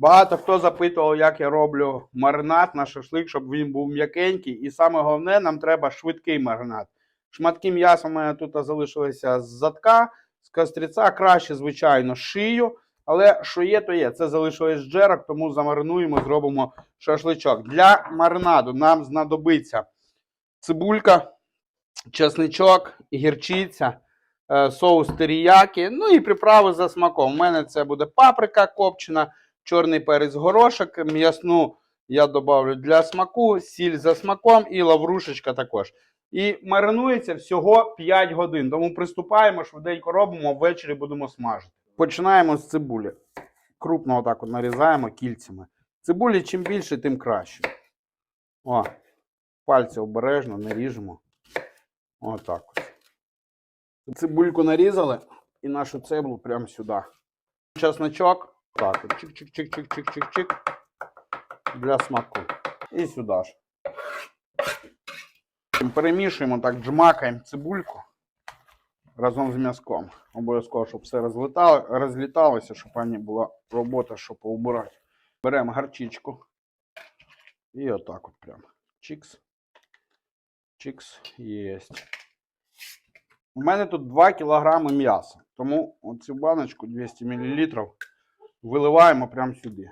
Багато хто запитував, як я роблю маринад на шашлик, щоб він був м'якенький. І саме головне, нам треба швидкий маринад. Шматки м'яса в мене тут залишилися з задка, з костриця, краще, звичайно, шию. Але що є, то є. Це залишилось з джерок, тому замаринуємо, зробимо шашличок. Для маринаду нам знадобиться цибулька, чесничок, гірчиця, е, соус теріякі, ну і приправи за смаком. У мене це буде паприка копчена, чорний перець горошок, м'ясну я додавлю для смаку, сіль за смаком і лаврушечка також. І маринується всього 5 годин. Тому приступаємо, швиденько робимо, ввечері будемо смажити. Починаємо з цибулі. Крупно отак от нарізаємо кільцями. Цибулі чим більше, тим краще. О, пальці обережно наріжемо. Отак от. Цибульку нарізали і нашу цеблу прямо сюди. Чесночок. Так, от. чик-чик-чик-чик-чик-чик. Для смаку. І сюди ж. Перемішуємо так, джмакаємо цибульку разом з м'язком. Обов'язково, щоб все розлітало, розліталося, щоб пані була робота, щоб поубирати. Беремо гарчичку. І отак от прямо. Чікс. Чікс. Єсть. У мене тут 2 кг м'яса. Тому оцю баночку 200 мл виливаємо прямо сюди.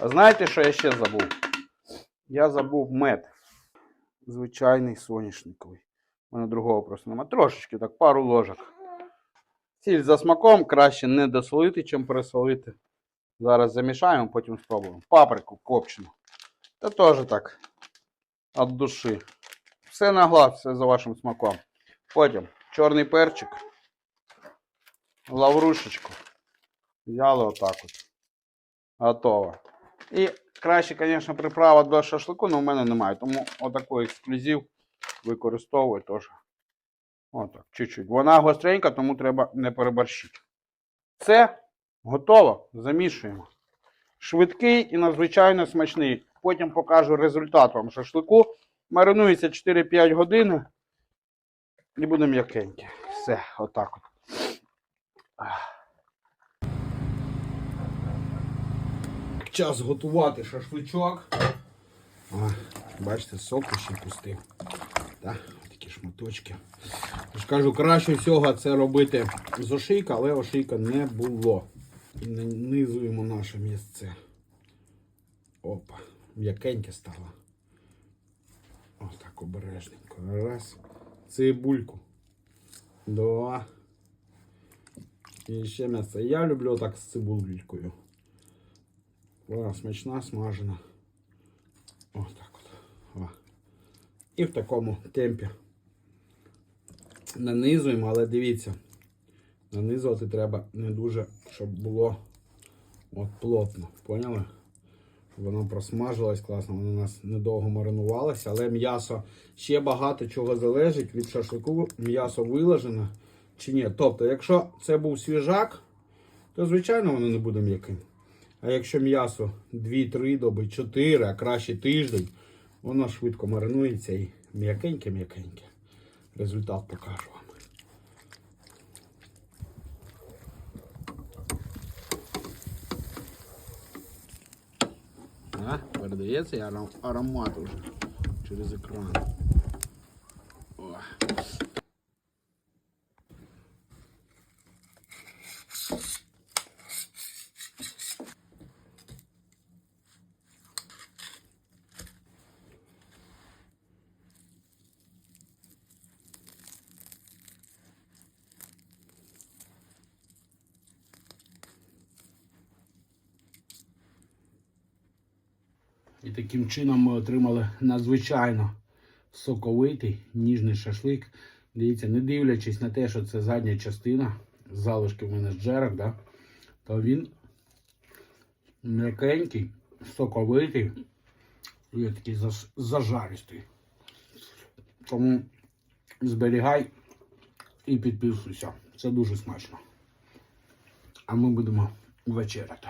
А знаєте, що я ще забув? Я забув мед. Звичайний соняшниковий. У мене другого просто нема. Трошечки так, пару ложок. Сіль за смаком краще не досолити, чим пересолити. Зараз замішаємо, потім спробуємо. Паприку копчену. Та теж так. От душі. Все на глаз, все за вашим смаком. Потім чорний перчик. Лаврушечку. Взяли отак от. Готово. І краще, звісно, приправа до шашлику, але в мене немає. Тому отакий ексклюзив використовую теж. Отак, чуть-чуть. Вона гостренька, тому треба не переборщити. Все, готово. Замішуємо. Швидкий і надзвичайно смачний. Потім покажу результат вам шашлику. Маринується 4-5 годин. І буде м'якеньке. Все, отак от. Час готувати шашличок. О, бачите, соку ще пустив. Так, такі шматочки. Я ж кажу, краще всього це робити з ошийка, але ошийка не було. І нанизуємо наше місце. Опа, м'якеньке стало. Отак обережненько. Раз. Цибульку. Два. І ще м'ясо. Я люблю так з цибулькою. Вона смачна, смажена. Ось так от. О. І в такому темпі. Нанизуємо, але дивіться, нанизувати треба не дуже, щоб було от плотно. Поняли? Воно просмажилось класно, воно у нас недовго маринувалося, але м'ясо ще багато чого залежить від шашлику. М'ясо вилажене чи ні. Тобто, якщо це був свіжак, то звичайно воно не буде м'яким. А якщо м'ясо 2-3 доби, 4, а краще тиждень, воно швидко маринується і м'якеньке-м'якеньке. Результат покажу вам. А, передається і аромат уже через екран. І таким чином ми отримали надзвичайно соковитий ніжний шашлик. Дивіться, не дивлячись на те, що це задня частина, залишки в мене з джерок, да, то він м'якенький, соковитий і такий заж- зажаристий. Тому зберігай і підписуйся. Це дуже смачно. А ми будемо вечеряти.